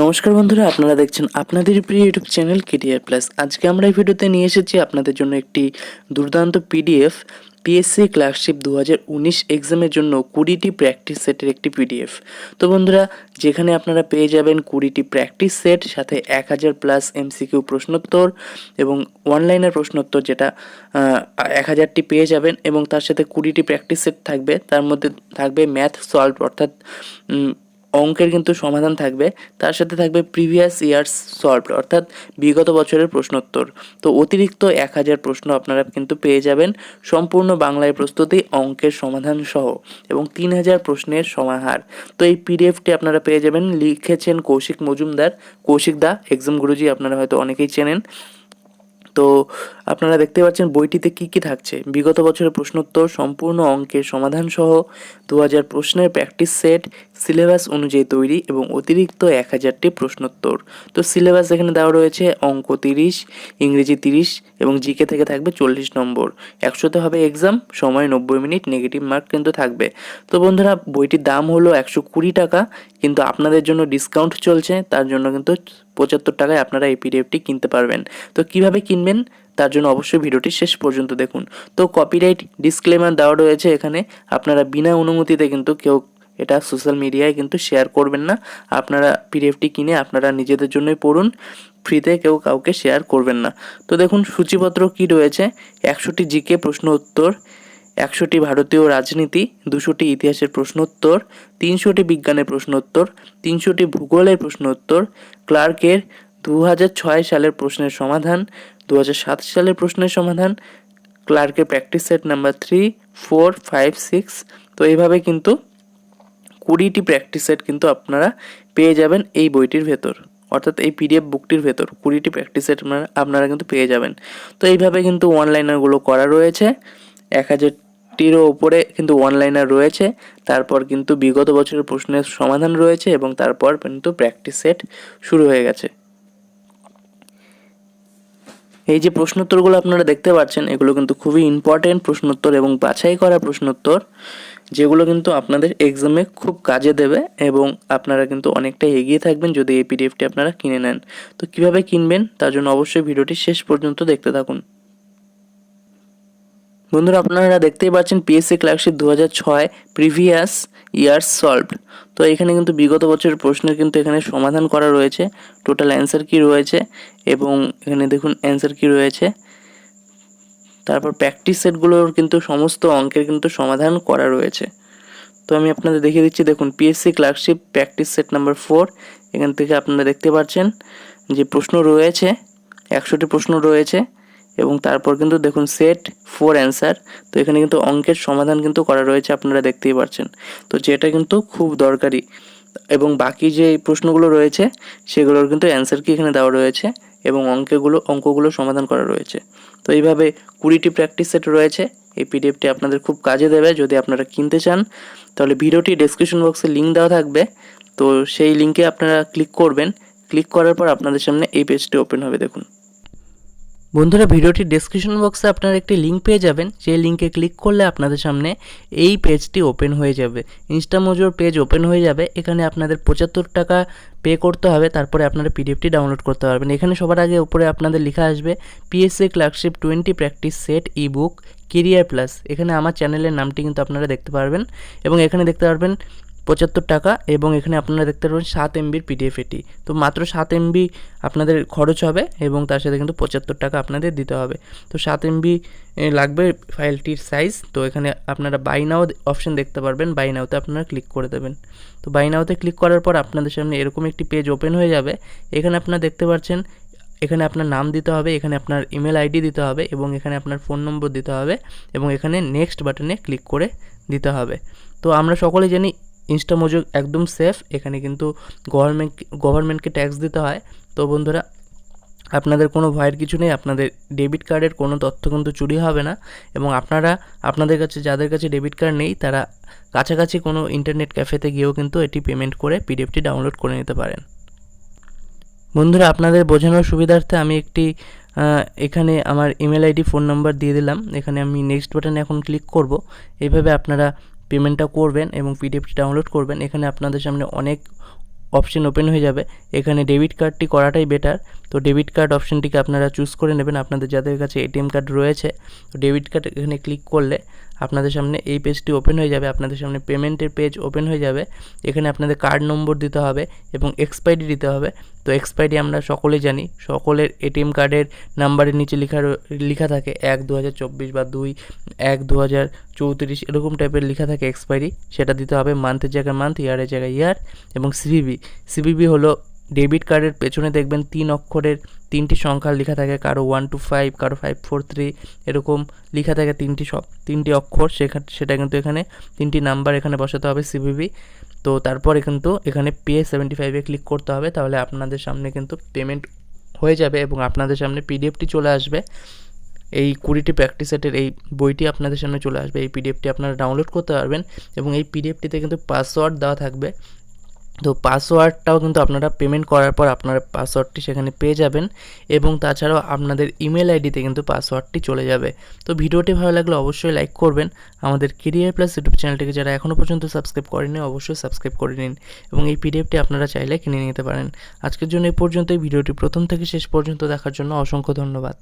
নমস্কার বন্ধুরা, আপনারা দেখছেন আপনাদের প্রিয় ইউটিউব চ্যানেল কেটিআর প্লাস। আজকে আমরা এই ভিডিওতে নিয়ে এসেছি আপনাদের জন্য একটি দুর্দান্ত পিডিএফ, পিএসসি ক্লার্কশিপ দু হাজার উনিশ এক্সামের জন্য কুড়িটি প্র্যাকটিস সেটের একটি পিডিএফ। তো বন্ধুরা, যেখানে আপনারা পেয়ে যাবেন কুড়িটি প্র্যাকটিস সেট, সাথে এক হাজার প্লাস এমসিকিউ প্রশ্নোত্তর এবং অনলাইনের প্রশ্নোত্তর যেটা এক হাজারটি পেয়ে যাবেন এবং তার সাথে কুড়িটি প্র্যাকটিস সেট থাকবে। তার মধ্যে থাকবে ম্যাথ সলভ, অর্থাৎ অঙ্কের কিন্তু সমাধান থাকবে। তার সাথে থাকবে প্রিভিয়াস ইয়ার্স সলভড অর্থাৎ বিগত বছরের প্রশ্নোত্তর। তো অতিরিক্ত এক হাজার প্রশ্ন আপনারা কিন্তু পেয়ে যাবেন সম্পূর্ণ বাংলায় প্রস্তুতি, অঙ্কের সমাধান সহ, এবং তিন হাজার প্রশ্নের সমাহার। তো এই পিডিএফটি আপনারা পেয়ে যাবেন। লিখেছেন কৌশিক মজুমদার। কৌশিক দা এক্সাম গুরুজি, আপনারা হয়তো অনেকেই চেনেন। তো আপনারা দেখতে পাচ্ছেন বইটিতে কি কি থাকছে। বিগত বছরের প্রশ্নোত্তর, সম্পূর্ণ অঙ্কের সমাধান সহ দু হাজার প্রশ্নের প্র্যাকটিস সেট, সিলেবাস অনুযায়ী তৈরি এবং অতিরিক্ত এক হাজারটি প্রশ্নোত্তর। তো সিলেবাস এখানে দেওয়া রয়েছে অঙ্ক তিরিশ, ইংরেজি তিরিশ এবং জিকে থেকে থাকবে চল্লিশ নম্বর। একশোতে হবে এক্সাম সময় নব্বই মিনিট নেগেটিভ মার্ক কিন্তু থাকবে। তো বন্ধুরা, বইটির দাম হলো একশো কুড়ি টাকা, কিন্তু আপনাদের জন্য ডিসকাউন্ট চলছে, তার জন্য কিন্তু পঁচাত্তর টাকায় আপনারা এই পিডিএফটি কিনতে পারবেন। তো কীভাবে কিনবেন? তার জন্য অবশ্যই ভিডিওটি শেষ পর্যন্ত দেখুন। তো কপিরাইট ডিসক্লেমার দেওয়া রয়েছে এখানে। আপনারা বিনা অনুমতিতে কিন্তু কেউ এটা সোশ্যাল মিডিয়ায় কিন্তু শেয়ার করবেন না। আপনারা পিডিএফটি কিনে আপনারা নিজেদের জন্যই পড়ুন। ফ্রিতে কেউ কাউকে শেয়ার করবেন না। তো দেখুন, সূচিপত্র কি রয়েছে? একশোটি জিকে প্রশ্ন উত্তর, একশোটি ভারতীয় রাজনীতি, দুশোটি ইতিহাসের প্রশ্নোত্তর তিনশোটি বিজ্ঞানের প্রশ্নোত্তর তিনশোটি ভূগোলের প্রশ্নোত্তর ক্লার্কের দু হাজার ছয় সালের প্রশ্নের সমাধান দু হাজার সাত সালের প্রশ্নের সমাধান, ক্লার্কের practice set number three four five six তো এইভাবে কিন্তু কুড়িটি প্র্যাকটিস সেট কিন্তু আপনারা পেয়ে যাবেন এই বইটির ভেতর, অর্থাৎ এই পিডিএফ বুকটির ভেতর কুড়িটি প্র্যাকটিস সেট আপনারা আপনারা কিন্তু পেয়ে যাবেন। তো এইভাবে কিন্তু অনলাইনারগুলো করা রয়েছে, এক হাজারটিরও ওপরে কিন্তু অনলাইনার রয়েছে, তারপর কিন্তু বিগত বছরের প্রশ্নের সমাধান রয়েছে এবং তারপর কিন্তু প্র্যাকটিস সেট শুরু হয়ে গেছে। এই যে প্রশ্নোত্তরগুলো আপনারা দেখতে পাচ্ছেন, এগুলো কিন্তু খুবই ইম্পর্টেন্ট প্রশ্নোত্তর এবং বাছাই করা প্রশ্নোত্তর, যেগুলো কিন্তু আপনাদের এক্সামে খুব কাজে দেবে এবং আপনারা কিন্তু অনেকটা এগিয়ে থাকবেন যদি এই পিডিএফটি আপনারা কিনে নেন। তো কীভাবে কিনবেন? তার জন্য অবশ্যই ভিডিওটি শেষ পর্যন্ত দেখতে থাকুন। বন্ধুরা, আপনারা দেখতেই পাচ্ছেন পিএসসি ক্লার্কশিপ দু হাজার ছয় প্রিভিয়াস ইয়ার্স সলভড তো এখানে কিন্তু বিগত বছরের প্রশ্নের কিন্তু এখানে সমাধান করা রয়েছে। টোটাল অ্যান্সার কি রয়েছে? এবং এখানে দেখুন অ্যান্সার কি রয়েছে? তারপর প্র্যাকটিস সেটগুলোর কিন্তু সমস্ত অঙ্কের কিন্তু সমাধান করা রয়েছে। তো আমি আপনাদের দেখিয়ে দিচ্ছি, দেখুন PSC clerkship practice set number four এখান থেকে আপনারা দেখতে পাচ্ছেন যে প্রশ্ন রয়েছে, একশোটি প্রশ্ন রয়েছে। এবং তারপর কিন্তু দেখুন সেট ফোর অ্যান্সার তো এখানে কিন্তু অঙ্কের সমাধান কিন্তু করা রয়েছে, আপনারা দেখতেই পাচ্ছেন তো যেটা কিন্তু খুব দরকারি। এবং বাকি যে প্রশ্নগুলো রয়েছে, সেগুলোর কিন্তু অ্যান্সার কি এখানে দেওয়া রয়েছে এবং অঙ্কেগুলো, অঙ্কগুলো সমাধান করা রয়েছে। তো এইভাবে কুড়িটি প্র্যাকটিস সেট রয়েছে, এই পিডিএফটি আপনাদের খুব কাজে দেবে। যদি আপনারা কিনতে চান, তাহলে ভিডিওটি ডেসক্রিপশন বক্সে লিঙ্ক দেওয়া থাকবে। তো সেই লিঙ্কে আপনারা ক্লিক করবেন। ক্লিক করার পর আপনাদের সামনে এই পেজটি ওপেন হবে, দেখুন। বন্ধুরা, ভিডিওটির ডেসক্রিপশন বক্সে আপনারা একটি লিঙ্ক পেয়ে যাবেন। সেই লিঙ্কে ক্লিক করলে আপনাদের সামনে এই পেজটি ওপেন হয়ে যাবে। ইনস্টামোজোর পেজ ওপেন হয়ে যাবে। এখানে আপনাদের পঁচাত্তর টাকা পে করতে হবে। তারপরে আপনারা পিডিএফটি ডাউনলোড করতে পারবেন। এখানে সবার আগে উপরে আপনাদের লেখা আসবে PSC clerkship twenty practice set E book career plus এখানে আমার চ্যানেলের নামটি কিন্তু আপনারা দেখতে পারবেন। এবং এখানে দেখতে পারবেন পঁচাত্তর টাকা এবং এখানে আপনারা দেখতে পারবেন সাত এমবির পিডিএফ এটি। তো মাত্র সাত এমবি আপনাদের খরচ হবে এবং তার সাথে কিন্তু পঁচাত্তর টাকা আপনাদের দিতে হবে। তো সাত এমবি লাগবে ফাইলটির সাইজ তো এখানে আপনারা বাই নাও অপশন দেখতে পারবেন। বাই নাওতে আপনারা ক্লিক করে দেবেন। তো বাই নাওতে ক্লিক করার পর আপনাদের সামনে এরকম একটি পেজ ওপেন হয়ে যাবে। এখানে আপনারা দেখতে পাচ্ছেন, এখানে আপনার নাম দিতে হবে, এখানে আপনার ইমেল আইডি দিতে হবে এবং এখানে আপনার ফোন নম্বর দিতে হবে এবং এখানে নেক্সট বাটনে ক্লিক করে দিতে হবে। তো আমরা সকলে জানি ইনস্টামোজো একদম সেফ এখানে কিন্তু গভর্নমেন্ট গভর্নমেন্টকে ট্যাক্স দিতে হয়। তো বন্ধুরা, আপনাদের কোনো ভয়ের কিছু নেই, আপনাদের ডেবিট কার্ডের কোনো তথ্য কিন্তু চুরি হবে না। এবং আপনারা, আপনাদের কাছে, যাদের কাছে ডেবিট কার্ড নেই, তারা কাছাকাছি কোনো ইন্টারনেট ক্যাফেতে গিয়েও কিন্তু এটি পেমেন্ট করে পিডিএফটি ডাউনলোড করে নিতে পারেন। বন্ধুরা, আপনাদের বোঝানোর সুবিধার্থে আমি একটি এখানে আমার ইমেল আইডি ফোন নাম্বার দিয়ে দিলাম। এখানে আমি নেক্সট বাটনে এখন ক্লিক করব। এইভাবে আপনারা পেমেন্টটা করবেন এবং পিডিএফটি ডাউনলোড করবেন। এখানে আপনাদের সামনে অনেক অপশন ওপেন হয়ে যাবে। এখানে ডেবিট কার্ডটি করাটাই বেটার। তো ডেবিট কার্ড অপশনটিকে আপনারা চুজ করে নেবেন। আপনাদের যাদের কাছে এটিএম কার্ড রয়েছে, তো ডেবিট কার্ড এখানে ক্লিক করলে আপনাদের সামনে এই পেজটি ওপেন হয়ে যাবে, আপনাদের সামনে পেমেন্টের পেজ ওপেন হয়ে যাবে। এখানে আপনাদের কার্ড নম্বর দিতে হবে এবং এক্সপায়ারি দিতে হবে। তো এক্সপায়ারি আমরা সকলেই জানি, সকলের এটিএম কার্ডের নাম্বারের নিচে লেখা লেখা থাকে এক দু হাজার চব্বিশ বা দুই, এক দু হাজার চৌত্রিশ, এরকম টাইপের লেখা থাকে এক্সপায়ারি সেটা দিতে হবে মান্থের জায়গায় মান্থ ইয়ারের জায়গায় ইয়ার এবং সিভিবি সিভিবি হলো ডেবিট কার্ডের পেছনে দেখবেন তিন অক্ষরের তিনটি সংখ্যা লেখা থাকে, কারও ওয়ান টু ফাইভ কারও ফাইভ ফোর থ্রি এরকম লেখা থাকে তিনটি সব, তিনটি অক্ষর সেখানে সেটা কিন্তু এখানে তিনটি নাম্বার এখানে বসাতে হবে সিভিবি তো তারপরে কিন্তু এখানে পে সেভেন্টি ফাইভে ক্লিক করতে হবে, তাহলে আপনাদের সামনে কিন্তু পেমেন্ট হয়ে যাবে এবং আপনাদের সামনে পিডিএফটি চলে আসবে। এই কুড়িটি প্র্যাকটিস সেটের এই বইটি আপনাদের সামনে চলে আসবে। এই পিডিএফটি আপনারা ডাউনলোড করতে পারবেন এবং এই পিডিএফটিতে কিন্তু পাসওয়ার্ড দেওয়া থাকবে। তো পাসওয়ার্ডটাও কিন্তু আপনারা পেমেন্ট করার পর আপনারা পাসওয়ার্ডটি সেখানে পেয়ে যাবেন এবং তাছাড়াও আপনাদের ইমেল আইডিতে কিন্তু পাসওয়ার্ডটি চলে যাবে। তো ভিডিওটি ভালো লাগলে অবশ্যই লাইক করবেন। আমাদের কেরিয়ার প্লাস ইউটিউব চ্যানেলটিকে যারা এখনও পর্যন্ত সাবস্ক্রাইব করেনি অবশ্যই সাবস্ক্রাইব করে নিন এবং এই পিডিএফটি আপনারা চাইলে কিনে নিতে পারেন। আজকের জন্য এই পর্যন্তই। ভিডিওটি প্রথম থেকে শেষ পর্যন্ত দেখার জন্য অসংখ্য ধন্যবাদ।